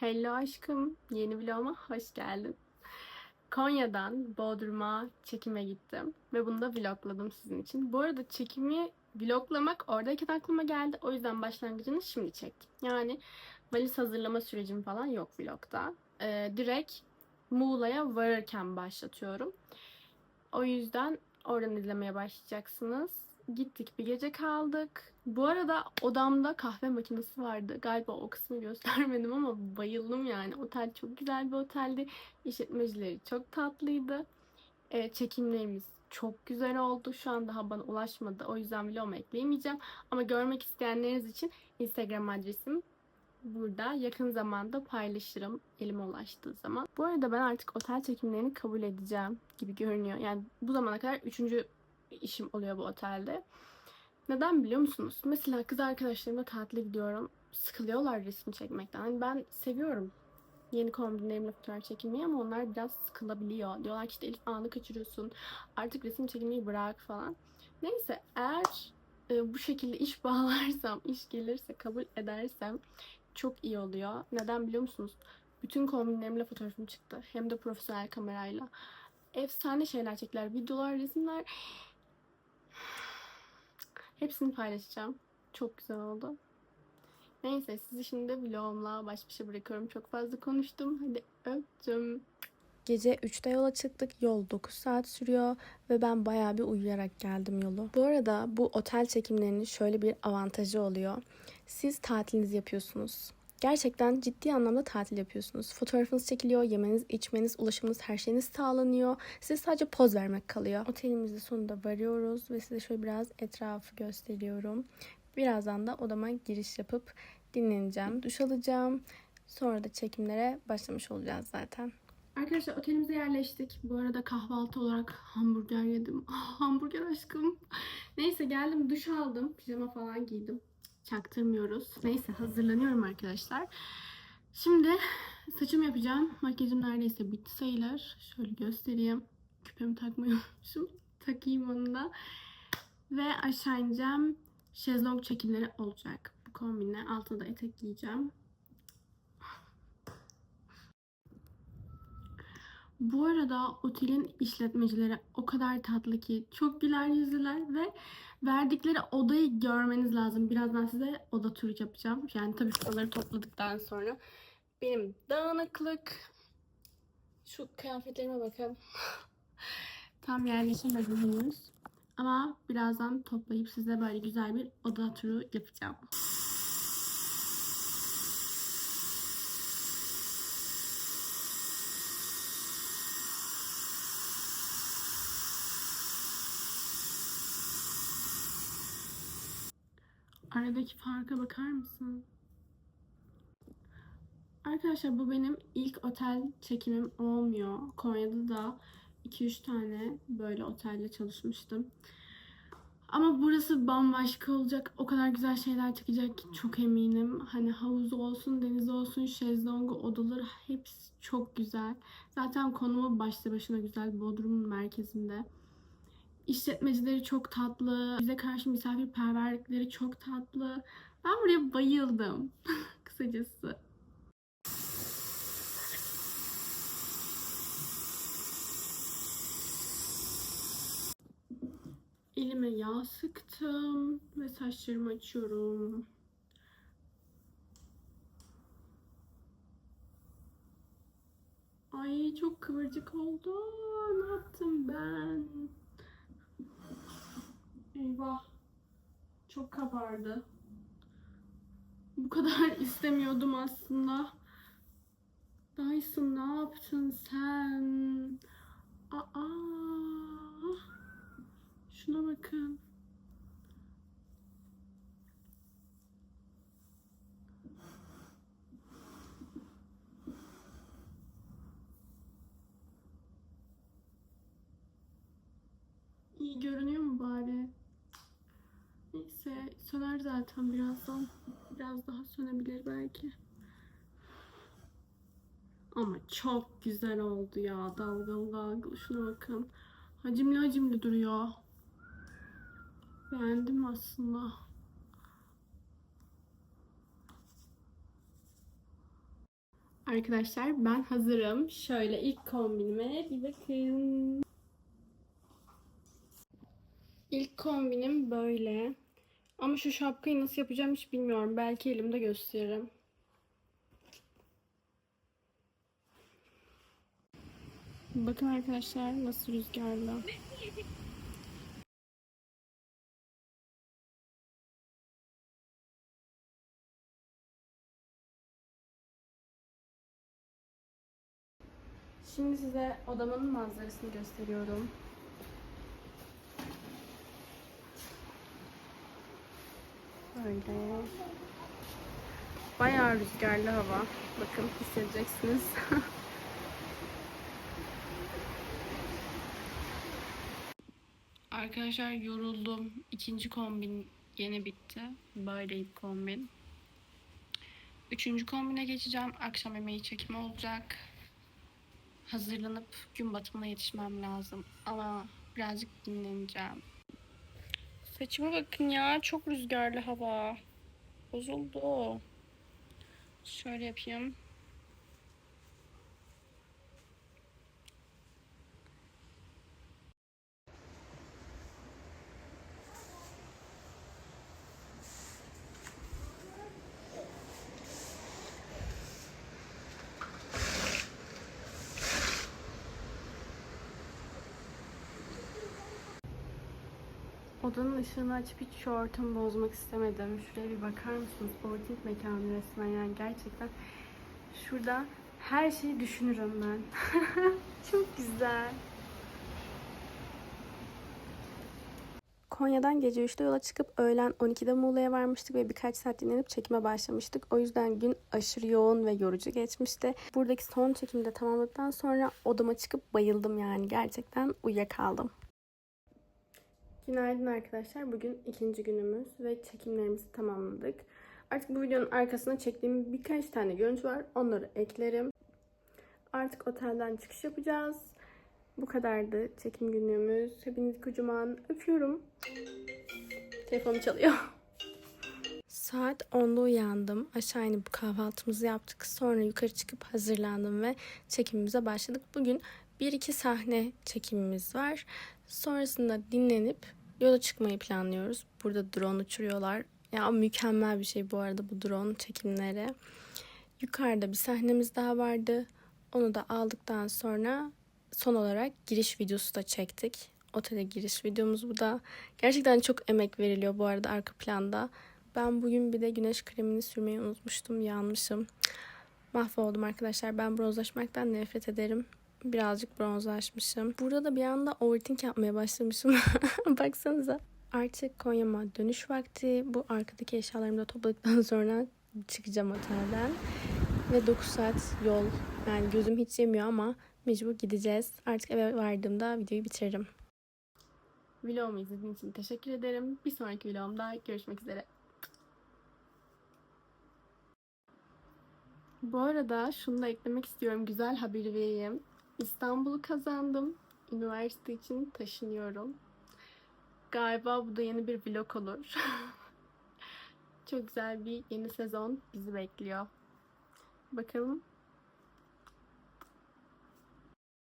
Hello aşkım, yeni vloguma hoş geldin. Konya'dan Bodrum'a çekime gittim ve bunu da vlogladım sizin için. Bu arada çekimi vloglamak oradayken aklıma geldi. O yüzden başlangıcını şimdi çektim. Yani valiz hazırlama sürecim falan yok vlogda. Ee, direkt Muğla'ya varırken başlatıyorum. O yüzden oradan izlemeye başlayacaksınız. Gittik bir gece kaldık. Bu arada odamda kahve makinesi vardı. Galiba o kısmı göstermedim ama bayıldım yani. Otel çok güzel bir oteldi. İşletmecileri çok tatlıydı. Ee, çekimlerimiz çok güzel oldu. Şu an daha bana ulaşmadı. O yüzden vloguma ekleyemeyeceğim. Ama görmek isteyenleriniz için Instagram adresim burada. Yakın zamanda paylaşırım elime ulaştığı zaman. Bu arada ben artık otel çekimlerini kabul edeceğim gibi görünüyor. Yani bu zamana kadar üçüncü işim oluyor bu otelde. Neden biliyor musunuz? Mesela kız arkadaşlarımla tatile gidiyorum. Sıkılıyorlar resim çekmekten. Hani ben seviyorum yeni kombinlerimle fotoğraf çekilmeyi ama onlar biraz sıkılabiliyor. Diyorlar ki işte Elif anı kaçırıyorsun. Artık resim çekilmeyi bırak falan. Neyse eğer e, bu şekilde iş bağlarsam, iş gelirse, kabul edersem çok iyi oluyor. Neden biliyor musunuz? Bütün kombinlerimle fotoğrafım çıktı. Hem de profesyonel kamerayla. Efsane şeyler çektiler. Videolar, resimler. Hepsini paylaşacağım. Çok güzel oldu. Neyse sizi şimdi vlogumla baş başa bırakıyorum. Çok fazla konuştum. Hadi öptüm. Gece 3'te yola çıktık. Yol 9 saat sürüyor ve ben bayağı bir uyuyarak geldim yolu. Bu arada bu otel çekimlerinin şöyle bir avantajı oluyor. Siz tatilinizi yapıyorsunuz. Gerçekten ciddi anlamda tatil yapıyorsunuz. Fotoğrafınız çekiliyor, yemeniz, içmeniz, ulaşımınız, her şeyiniz sağlanıyor. Size sadece poz vermek kalıyor. Otelimizde sonunda varıyoruz ve size şöyle biraz etrafı gösteriyorum. Birazdan da odama giriş yapıp dinleneceğim, duş alacağım. Sonra da çekimlere başlamış olacağız zaten. Arkadaşlar otelimize yerleştik. Bu arada kahvaltı olarak hamburger yedim. Ah, hamburger aşkım. Neyse geldim duş aldım. Pijama falan giydim. Çaktırmıyoruz. Neyse hazırlanıyorum arkadaşlar. Şimdi saçımı yapacağım. Makyajım neredeyse bitti sayılır. Şöyle göstereyim. Küpemi takmayı. Takayım onu da. Ve aşağı ineceğim. Şezlong çekimleri olacak. Bu kombinle altına da etek giyeceğim. Bu arada otelin işletmecileri o kadar tatlı ki çok güler yüzlüler ve verdikleri odayı görmeniz lazım. Birazdan size oda turu yapacağım. Yani tabii şuraları topladıktan sonra. Benim dağınıklık. Şu kıyafetlerime bakın. Tam yerleşemedim henüz. Ama birazdan toplayıp size böyle güzel bir oda turu yapacağım. Aradaki farka bakar mısın? Arkadaşlar bu benim ilk otel çekimim olmuyor. Konya'da da 2-3 tane böyle otelde çalışmıştım. Ama burası bambaşka olacak. O kadar güzel şeyler çıkacak ki çok eminim. Hani havuzu olsun, denizi olsun, şezlongu, odaları hepsi çok güzel. Zaten konumu başlı başına güzel. Bodrum'un merkezinde. İşletmecileri çok tatlı. Bize karşı misafirperverlikleri çok tatlı. Ben buraya bayıldım. Kısacası. Elime yağ sıktım ve saçlarımı açıyorum. Ay çok kıvırcık oldu. Ne yaptım ben? Eyvah. Çok kabardı. Bu kadar istemiyordum aslında. Dyson ne yaptın sen? Aa. Şuna bakın. İyi görünüyor mu bari? Neyse söner zaten birazdan. Biraz daha sönebilir belki. Ama çok güzel oldu ya dalgalı dalgalı. Şuna bakın. Hacimli hacimli duruyor. Beğendim aslında. Arkadaşlar ben hazırım. Şöyle ilk kombinime bir bakın. İlk kombinim böyle. Ama şu şapkayı nasıl yapacağım hiç bilmiyorum. Belki elimde gösteririm. Bakın arkadaşlar nasıl rüzgarlı. Şimdi size odamın manzarasını gösteriyorum. Böyle. Bayağı rüzgarlı hava. Bakın hissedeceksiniz. Arkadaşlar yoruldum. İkinci kombin yeni bitti. Böyle ilk kombin. Üçüncü kombine geçeceğim. Akşam yemeği çekimi olacak. Hazırlanıp gün batımına yetişmem lazım. Ama birazcık dinleneceğim. Saçıma bakın ya. Çok rüzgarlı hava. Bozuldu. Şöyle yapayım. Odanın ışığını açıp hiç şu ortamı bozmak istemedim. Şuraya bir bakar mısınız? Overthink mekanı resmen yani gerçekten. Şurada her şeyi düşünürüm ben. Çok güzel. Konya'dan gece 3'te yola çıkıp öğlen 12'de Muğla'ya varmıştık ve birkaç saat dinlenip çekime başlamıştık. O yüzden gün aşırı yoğun ve yorucu geçmişti. Buradaki son çekimi de tamamladıktan sonra odama çıkıp bayıldım yani. Gerçekten uyuyakaldım. Günaydın arkadaşlar. Bugün ikinci günümüz ve çekimlerimizi tamamladık. Artık bu videonun arkasına çektiğim birkaç tane görüntü var. Onları eklerim. Artık otelden çıkış yapacağız. Bu kadardı çekim günlüğümüz. Hepinizi kocaman öpüyorum. Telefonum çalıyor. Saat 10'da uyandım. Aşağı inip kahvaltımızı yaptık. Sonra yukarı çıkıp hazırlandım ve çekimimize başladık. Bugün 1-2 sahne çekimimiz var. Sonrasında dinlenip yola çıkmayı planlıyoruz. Burada drone uçuruyorlar. Ya mükemmel bir şey bu arada bu drone çekimleri. Yukarıda bir sahnemiz daha vardı. Onu da aldıktan sonra son olarak giriş videosu da çektik. Otele giriş videomuz bu da. Gerçekten çok emek veriliyor bu arada arka planda. Ben bugün bir de güneş kremini sürmeyi unutmuştum. Yanmışım. Mahvoldum arkadaşlar. Ben bronzlaşmaktan nefret ederim. Birazcık bronzlaşmışım. Burada da bir anda overthink yapmaya başlamışım. Baksanıza. Artık Konya'ma dönüş vakti. Bu arkadaki eşyalarımı da topladıktan sonra çıkacağım otelden. Ve 9 saat yol. Yani gözüm hiç yemiyor ama mecbur gideceğiz. Artık eve vardığımda videoyu bitiririm. Vlogumu izlediğiniz için teşekkür ederim. Bir sonraki vlogumda görüşmek üzere. Bu arada şunu da eklemek istiyorum. Güzel haberi vereyim. İstanbul'u kazandım. Üniversite için taşınıyorum. Galiba bu da yeni bir vlog olur. Çok güzel bir yeni sezon bizi bekliyor. Bakalım